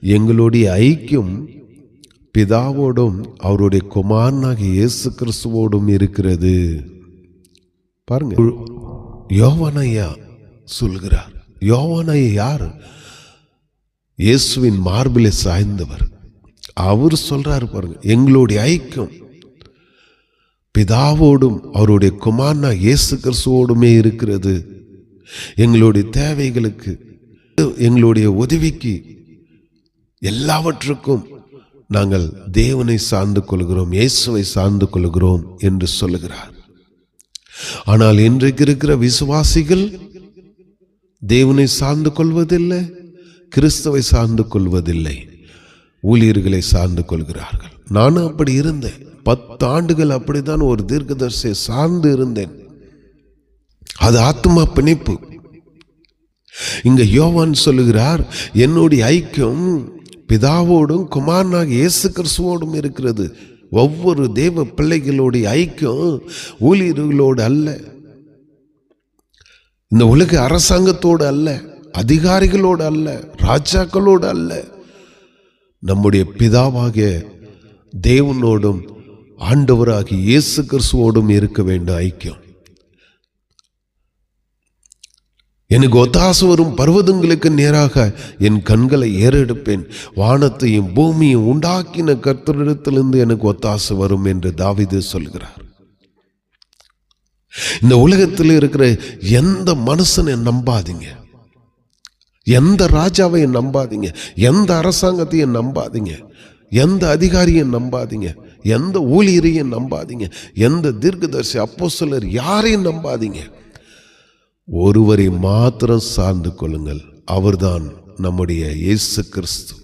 எங்களுடைய ஐக்கியம் பிதாவோடும் அவருடைய குமாரனாகிய இயேசு கிறிஸ்துவோடும் இருக்கிறது. பாருங்க. யோவனையா சொல்கிறார். யோவானையா யார்? இயேசுவின் மார்பிலே சாய்ந்தவர். அவர் சொல்றாரு பாருங்க எங்களுடைய ஐக்கியம் பிதாவோடும் அவருடைய குமாரனா இயேசு கிறிஸ்துவோடுமே இருக்கிறது. எங்களுடைய தேவைகளுக்கு எங்களுடைய உதவிக்கு எல்லாவற்றுக்கும் நாங்கள் தேவனை சார்ந்து கொள்கிறோம் இயேசுவை சார்ந்து கொள்கிறோம் என்று சொல்லுகிறார். ஆனால் இன்றைக்கு இருக்கிற விசுவாசிகள் தேவனை சார்ந்து கொள்வதில்லை கிறிஸ்துவை சார்ந்து கொள்வதில்லை ஊழியர்களை சார்ந்து கொள்கிறார்கள். நானும் அப்படி இருந்தேன். பத்து ஆண்டுகள் அப்படித்தான் ஒரு தீர்க்கதர்சியை சார்ந்து இருந்தேன். அது ஆத்மா பிணைப்பு. இங்க யோவான் சொல்லுகிறார் என்னுடைய ஐக்கியம் பிதாவோடும் குமாரனாக இயேசு கிறிஸ்துவோடும் இருக்கிறது. ஒவ்வொரு தேவ பிள்ளைகளுடைய ஐக்கியம் ஊழியர்களோடு அல்ல. இந்த உலக அரசாங்கத்தோடு அல்ல அதிகாரிகளோடு அல்ல ராஜாக்களோடு அல்ல. நம்முடைய பிதாவாகிய தேவனோடும் ஆண்டவராகி இயேசு கிறிஸ்துவோடும் இருக்க வேண்டும் ஐக்கியம். எனக்கு ஒத்தாசு வரும் பர்வதங்களுக்கு நேராக என் கண்களை ஏறெடுப்பேன். வானத்தையும் பூமியும் உண்டாக்கின கர்த்தரிடத்திலிருந்து எனக்கு ஒத்தாசு வரும் என்று தாவிது சொல்கிறார். இந்த உலகத்தில் இருக்கிற எந்த மனுஷனை நம்பாதீங்க. எந்த ராஜாவையும் நம்பாதீங்க. எந்த அரசாங்கத்தையும் நம்பாதீங்க. எந்த அதிகாரியும் நம்பாதீங்க. எந்த ஊழியரையும் நம்பாதீங்க. எந்த தீர்க்கதர்சி அப்போ சிலர் யாரையும் நம்பாதீங்க. ஒருவரை மாத்திரம் சார்ந்து கொள்ளுங்கள். அவர்தான் நம்முடைய இயேசு கிறிஸ்து.